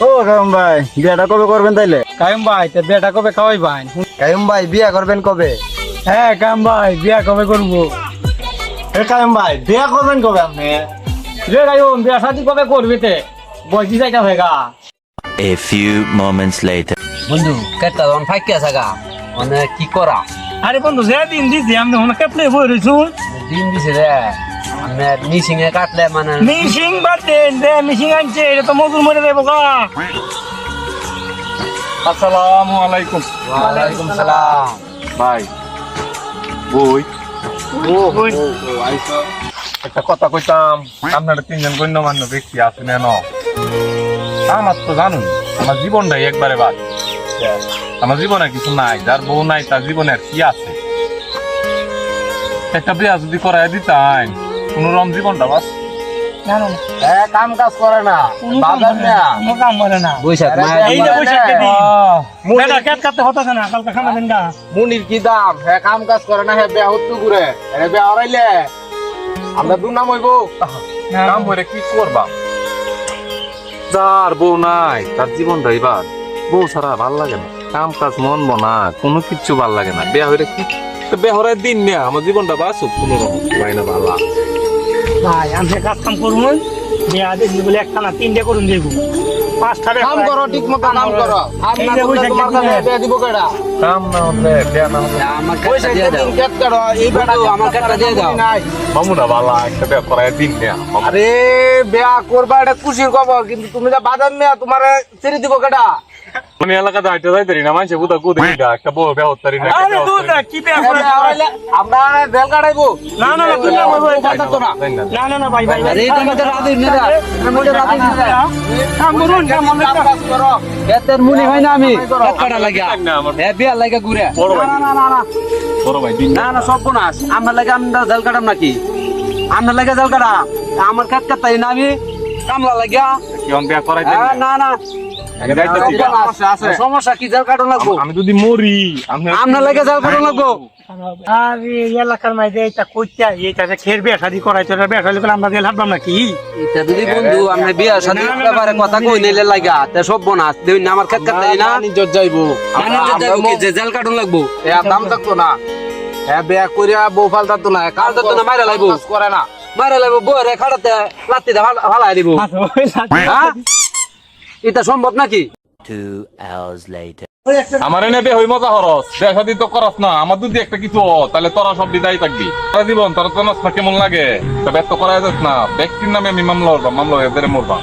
ও কায়ুম ভাই বিয়েটা কবে করবেন তাইলে? কায়ুম ভাই তো বিয়েটা কবে খাওয়াই ভাই কায়ুম ভাই বিয়ে করবেন কবে? হ্যাঁ কায়ুম ভাই বিয়া কবে করব? এ কায়ুম ভাই বিয়ে করবেন কবে আপনি? রে কায়ুম বিয়া শাদি কবে করবি তে? বয়সি যাইটা হয়েগা A few moments later. বন্ধু কেটটা তখন ফাইকে আছে গা। মানে কি করা? আরে বন্ধু যে দিন দিছি আমি ওখানে কেপলে বই রইছু। দিন দিছে রে। মিশিং এ কাটলে মানে মিশিং বাদে দে মিশিং আনছে এটা তো মজুর মরে দেবো গা। আসসালামু আলাইকুম। ওয়ালাইকুম সালাম। ভাই বই। একটা কথা কইতাম আপনারা তিনজন গণ্যমান্য ব্যক্তি আছেন এন। আমার তো জানুন আমার জীবনটাই একবারে বাদ। আমার জীবনে কিছু নাই যার বউ নাই তার জীবনে কি আছে? একটা বিয়া যদি করাই দিতাম কোন জীবনটা বাস। হ্যাঁ কাম কাজ করে না। বাজার না। কোনো কাম করে না। বৈশাখ এই যে বৈশাখের দিন। বেটা কেট কাটতে হতাছে না কালকে খানা দেন গা। মুনির কি দাম? হ্যাঁ কাম কাজ করে না হ্যাঁ বিয়া হত্যু ঘুরে। এ বিয়া হরাইলে। আমরা দু হইব। কাম করে কি করবা? যার বউ নাই তার জীবনটা এবার বউ ছাড়া ভালো লাগে না। কাম কাজ মন বনা কোনো কিচ্ছু ভালো লাগে না। বিয়া কি? তো দিন না আমার জীবনটা বাসুক কোনো রকম। না ভালো। ভাই আমি কাজ কাম করব বলে একটা না তিনটে করুন দেখব। পাঁচটা কাম করো ঠিক মতো কাম করো। দিব কেডা? কাম না হলে বিয়া না হলে। আমার পয়সা দিয়ে দাও। কেট করো। এই বেটা আমার কাটটা দিয়ে দাও। মামুনা ভালো একটা বিয়া করার দিন না আরে বিয়া করবা এটা খুশির খবর কিন্তু তুমি যা বাদাম মেয়া তোমার ছেড়ে দিব কেডা? আমি এলাকাতে হাইটে যাইতারি না মানুষে বুধা গুদে দিটা একটা বউ বিয়া হতারি না আরে দুধ না কি বিয়া হরাইলে আমরা রেল কাটাইবো না না না তুই না তো না না না না ভাই ভাই আরে এটা মধ্যে রাধে নে দা এর মধ্যে রাধে নে দা কাম করুন কাম মনে করো এতের মুনি হয় না আমি কাটা লাগা এ বিয়া লাগা ঘুরে না না না না বড় ভাই না না সব বোনাস আমরা লাগে আমরা জাল কাটাম নাকি আমরা লাগে জাল কাটা আমার কাট কাটাই না আমি কামলা লাগিয়া কি অন বিয়া করাই না না সমস্যা কি? জাল কাটন লাগবো? আমি যদি মরি আমরা লাগে জাল কাটন লাগবো? আরে এলাকার মাঝে এটা কইতা এটা যে খের বিয়া শাদি করাই তো বিয়া শাদি করে আমরা নাকি? এটা যদি বন্ধু আমরা বিয়া শাদী ব্যাপারে কথা কই নিলে লাগা তে সব বোনাস। দেই না আমার কাট কাটাই না। নিজত যাইবো। মানে যে যাইবো কি, যে জাল কাটন লাগবো? এ দাম থাকতো না। এ বিয়া করিয়া বউ ফালতাতো না। কাজ ফালতাতো না, মাইরা। কাজ করে না। মারা লাগবো বরে খাড়াতে লাত্তি দা ফালাই দিব। হ্যাঁ? এটা সম্ভব নাকি? Two hours later. আমার এনে বে হই মজা হরস। বিয়া শাদি তো করস না। আমার যদি একটা কিছু তাহলে তোরা সব বিদায় থাকবি। তোরা জীবন তোরা তো না কেমন লাগে। তো ব্যস্ত করা যাস না। ব্যক্তির নামে আমি মামলা হরবা মামলা হয়ে মরবা।